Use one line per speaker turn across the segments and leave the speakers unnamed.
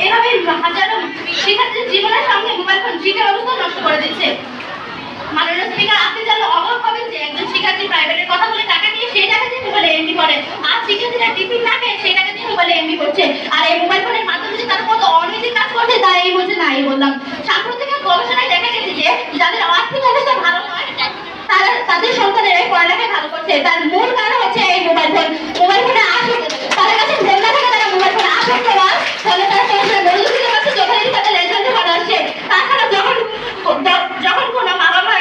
এভাবে হাজারো শিক্ষার্থীর জীবনের সঙ্গে মোবাইল ফোন শিক্ষা ব্যবস্থা নষ্ট করে দিচ্ছে। মাননীয় স্পিকার আপনি যেন অবাক হবেন যে একজন শিক্ষার্থী প্রাইভেটের কথা বলে টাকা দিয়ে সেই টাকা দিয়ে মোবাইলে এমবি করে, আর শিক্ষার্থীরা টিফিন না খেয়ে সেই টাকা দিয়ে মোবাইলে এমবি করছে। আর এই মোবাইল ফোনের মাধ্যমে যে তারা কত অনৈতিক কাজ করছে, তা এই বলছে না, এই বললাম। সাম্প্রতিক গবেষণায় দেখা গেছে যে যাদের আর্থিক অবস্থা ভালো নয় তারা তাদের সন্তানেরা পড়ালেখায় ভালো করছে তার মূল কারণ হচ্ছে এই মোবাইল ফোন মোবাইল ফোনে আসক্ত তাদের কাছে ফোন না থাকে তারা মোবাইল ফোনে আসক্ত হওয়ার ফলে তারা পড়াশোনা বন্ধ দিতে পারছে যখনই তাদের রেজাল্টে ভালো আসছে তাছাড়া যখন য- যখন কোনো মা বাবা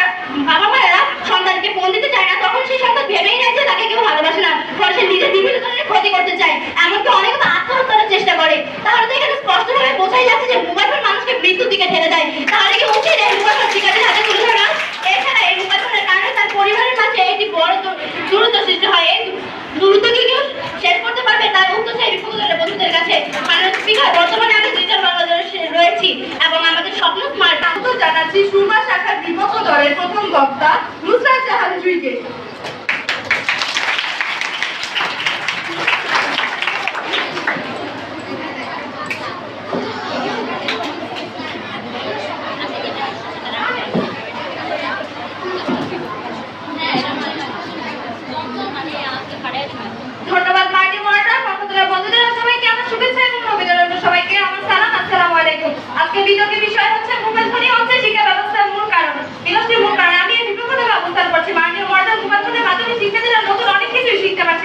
বাবা মায়েরা সন্তানকে ফোন দিতে চায় না তখন সেই সন্তান ভেবেই নেয় যে তাকে কেউ ভালোবাসে না ফলে সে নিজের বিভিন্ন ধরনের ক্ষতি করতে চায় এমনকি অনেকে তো আত্মহত্যার চেষ্টা করে তাহলে তো এখানে স্পষ্টভাবে বোঝাই যাচ্ছে যে মোবাইল ফোন মানুষকে মৃত্যুর দিকে ঠেলে দেয় তাহলে কি উচিত এই মোবাইল ফোন শিকারের হাতে তুলে ধরা এছাড়া এই মোবাইল ফোনের কারণে তার পরিবারের মাঝে একটি বড় দূর- দূরত্ব সৃষ্টি হয় এই দূরত্ব কি কেউ শেষ করতে পারবে তার উত্তর সেই বিপদের বন্ধুদের কাছে মাননীয় স্পিকার বর্তমানে আমি ডিজিটাল বাংলাদেশে রয়েছি এবং আমাদের স্বপ্ন স্মার্ট
স্বাগত জানাচ্ছি সুরমা শাখার দলের প্রথম বক্তা নুসরাত জাহান জুইকে।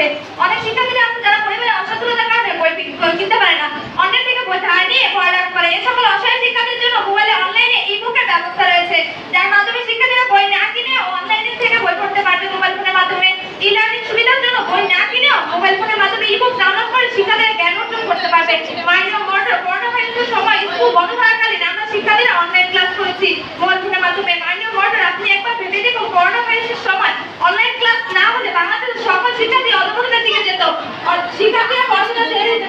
Namaste.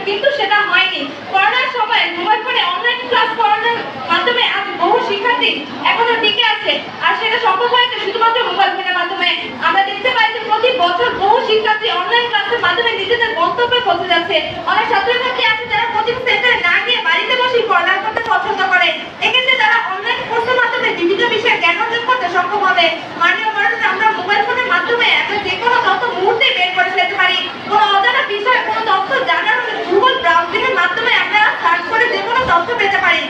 কিন্তু সেটা হয়নি। করোনার সময় মোবাইল ফোনে অনলাইন ক্লাস করানোর মাধ্যমে আজ বহু শিক্ষার্থী এখনও টিকে আছে। আর সেটা সম্ভব হয়েছে শুধুমাত্র মোবাইল ফোনের মাধ্যমে। আমরা দেখতে পাই যে প্রতি বছর বহু শিক্ষার্থী অনলাইন ক্লাসের মাধ্যমে নিজেদের গন্তব্যে পৌঁছে যাচ্ছে। অনেক ছাত্রছাত্রী আছে যারা কোচিং সেন্টারে না গিয়ে বাড়িতে বসেই পড়ালেখা করতে পছন্দ করে এক্ষেত্রে তারা অনলাইন কোর্সের মাধ্যমে বিভিন্ন বিষয়ে জ্ঞান অর্জন করতে সক্ষম হবে মাননীয় মানুষ আমরা মোবাইল ফোনের মাধ্যমে আমরা যে কোনো তথ্য মুহূর্তে বের করে ফেলতে পারি কোনো অজানা বিষয়ে কোনো তথ্য জানার হলে গুগল ব্রাউজিং এর মাধ্যমে আমরা সার্চ করে যে কোনো তথ্য পেতে পারি।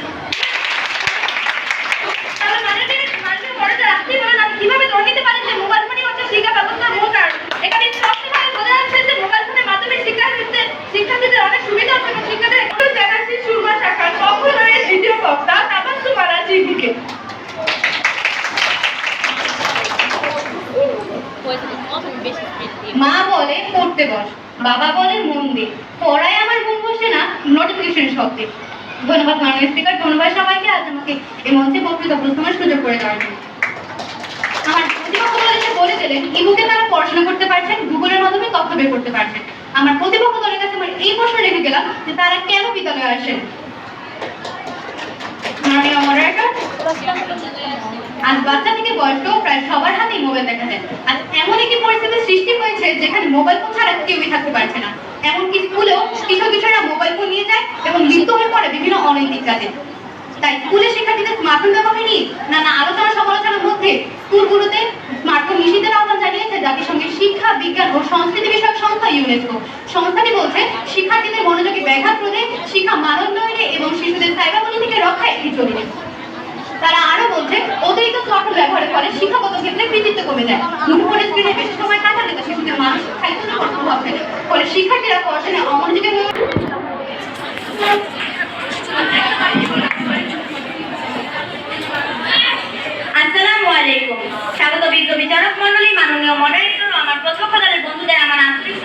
মোবাইল ফোনই শিক্ষা ব্যবস্থার মূল কারণ? এখানে বোঝা যাচ্ছে যে মোবাইল ফোনের মাধ্যমে শিক্ষার্থীদের শিক্ষার্থীদের অনেক সুবিধা হচ্ছে এবং শিক্ষার্থীদের জানাচ্ছি সুরমা তাবাসু মারা জিবিকে
মা বলে, পড়তে বস। বাবা বলে, মন দে। পড়ায় আমার মন বসে না নোটিফিকেশন শব্দে। ধন্যবাদ মাননীয় স্পিকার ধন্যবাদ সবাইকে। আজ আমাকে এই মঞ্চে বক্তৃতা প্রস্তাবের সুযোগ করে দেওয়ার জন্য। আমার প্রতিপক্ষ দল বলে দিলেন, ইবুকে তারা পড়াশোনা করতে পারছেন গুগলের মাধ্যমে তথ্য বের করতে পারছেন। আমার প্রতিপক্ষ দলের কাছে আমার এই প্রশ্ন রেখে গেলাম যে তারা কেন বিদ্যালয়ে আসেন? আজ বাচ্চা থেকে বয়স্ক প্রায় সবার হাতেই মোবাইল দেখা যায়। আজ এমন একটি পরিস্থিতির সৃষ্টি হয়েছে যেখানে মোবাইল ফোন ছাড়া কেউই থাকতে পারছে না। এমনকি স্কুলেও কিশোর কিশোররা মোবাইল ফোন নিয়ে যায় এবং লিপ্ত হয়ে পড়ে বিভিন্ন অনৈতিক কাজে তাই স্কুলের শিক্ষার্থীদের স্মার্টফোন ব্যবহার নিয়ে নানা আলোচনা সমালোচনার মধ্যে স্কুলগুলোতে স্মার্টফোন নিষিদ্ধের আহ্বান জানিয়েছে জাতিসংঘের শিক্ষা, বিজ্ঞান ও সংস্কৃতি বিষয়ক সংস্থা ইউনেস্কো সংস্থাটি বলছে, শিক্ষার্থীদের মনোযোগে ব্যাঘাত রোধে শিক্ষা মানোন্নয়নে এবং শিশুদের সাইবার বুলিং থেকে রক্ষায় এটি জরুরি। তারা আরও বলছে, অতিরিক্ত স্মার্টফোন ব্যবহারের ফলে শিক্ষাগত ক্ষেত্রে কৃতিত্ব কমে যায়। মুঠোফোনের স্ক্রিনে বেশি সময় কাটালে তা শিশুদের মানসিক বিচারক মন্ডলী মাননীয় মডারেটর আমার প্রত্যক্ষ দলের বন্ধুদের আমার আন্তরিক